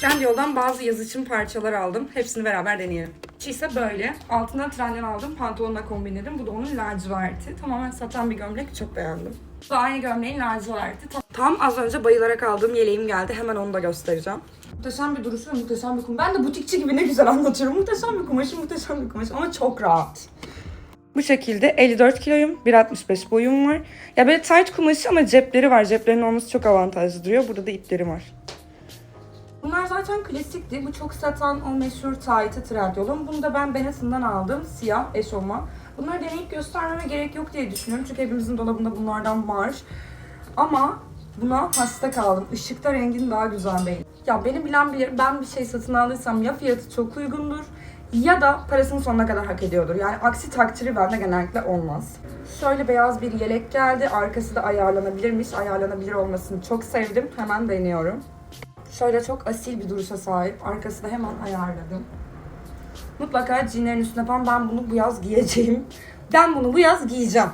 Trendyol'dan bazı yaz için parçalar aldım. Hepsini beraber deneyelim. İse böyle. Altından Trendyol aldım. Pantolonla kombinledim. Bu da onun laciverti. Tamamen satan bir gömlek. Çok beğendim. Bu aynı gömleğin laciverti. Tam, tam az önce bayılarak aldığım yeleğim geldi. Hemen onu da göstereceğim. Muhteşem bir duruşu ve muhteşem bir kumaş. Ben de butikçi gibi ne güzel anlatıyorum. Muhteşem bir kumaşı, muhteşem bir kumaş ama çok rahat. Bu şekilde 54 kiloyum, 1.65 boyum var. Ya böyle tight kumaşı ama cepleri var. Ceplerin olması çok avantajlı duruyor. Burada da ipleri var. Bunlar zaten klasikti. Bu çok satan o meşhur tight'ı Trendyol'un. Bunu da ben Benetton'dan aldım. Siyah eşofman. Bunları deneyip göstermeme gerek yok diye düşünüyorum. Çünkü hepimizin dolabında bunlardan var. Ama buna hasta kaldım. Işıkta rengin daha güzel değil. Ya beni bilen bilir. Ben bir şey satın aldıysam ya fiyatı çok uygundur ya da parasını sonuna kadar hak ediyordur. Yani aksi takdiri bende genellikle olmaz. Şöyle beyaz bir yelek geldi. Arkası da ayarlanabilirmiş. Ayarlanabilir olmasını çok sevdim. Hemen deniyorum. Şöyle çok asil bir duruşa sahip. Arkası da hemen ayarladım. Mutlaka jeanlerin üstüne falan ben bunu bu yaz giyeceğim. Ben bunu bu yaz giyeceğim.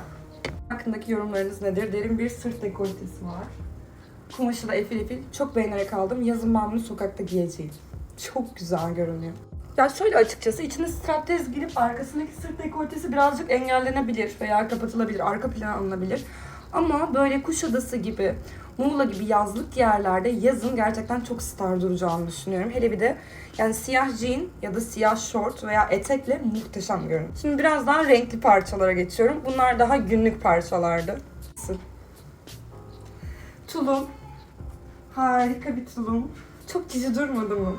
Hakkındaki yorumlarınız nedir? Derin bir sırt dekoltesi var. Kumaşı da efil efil. Çok beğenerek aldım. Yazın ben bunu sokakta giyeceğim. Çok güzel görünüyor. Ya şöyle açıkçası içine straplez girip arkasındaki sırt dekoltesi birazcık engellenebilir veya kapatılabilir, arka plana alınabilir. Ama böyle Kuşadası gibi, Muğla gibi yazlık yerlerde yazın gerçekten çok star duracağını düşünüyorum. Hele bir de yani siyah jean ya da siyah short veya etekle muhteşem görünüyor. Şimdi biraz daha renkli parçalara geçiyorum. Bunlar daha günlük parçalardı. Tulum. Harika bir tulum. Çok cici durmadı mı?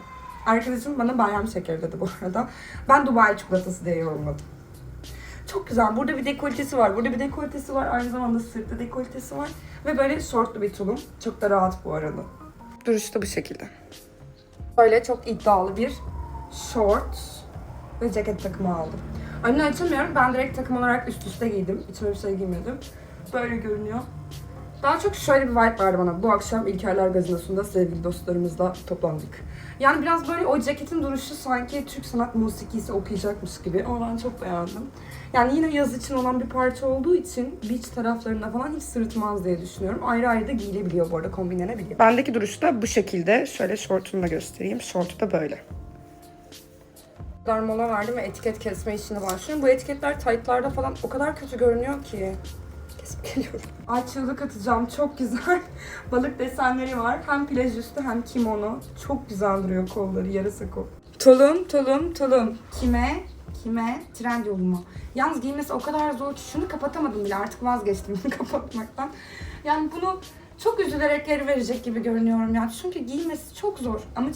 Arkadaşım bana bayram şekeri dedi bu arada. Ben Dubai çikolatası diye yorumladım. Çok güzel. Burada bir dekoltesi var. Burada bir dekoltesi var. Aynı zamanda sırtta dekoltesi var. Ve böyle şortlu bir tulum. Çok da rahat bu arada. Duruş da bu şekilde. Böyle çok iddialı bir short ve ceket takımı aldım. Önünü açamıyorum. Ben direkt takım olarak üst üste giydim. İçime bir şey giymedim. Böyle görünüyor. Daha çok şöyle bir vibe verdi bana. Bu akşam İlkerler Gazinosu'nda sevgili dostlarımızla toplandık. Yani biraz böyle o ceketin duruşu sanki Türk sanat musikisi okuyacakmış gibi ama ben çok beğendim. Yani yine yaz için olan bir parça olduğu için beach taraflarında falan hiç sırıtmaz diye düşünüyorum. Ayrı ayrı da giyilebiliyor bu arada, kombinlenebiliyor. Bendeki duruş da bu şekilde. Şöyle şortunu da göstereyim. Şortu da böyle. kadar mola verdim ve etiket kesme işine başlıyorum. Bu etiketler taytlarda falan o kadar kötü görünüyor ki. Kesip geliyorum. Ay çığlık atacağım. Çok güzel. Balık desenleri var. Hem plaj üstü hem kimono. Çok güzel duruyor kolları. Yarısı kol. Tulum, tulum, tulum. Kime? Kime? Trend yoluma. Yalnız giymesi o kadar zor ki şunu kapatamadım bile. Artık vazgeçtim kapatmaktan. Yani bunu çok üzülerek geri verecek gibi görünüyorum ya. Çünkü giymesi çok zor. Ama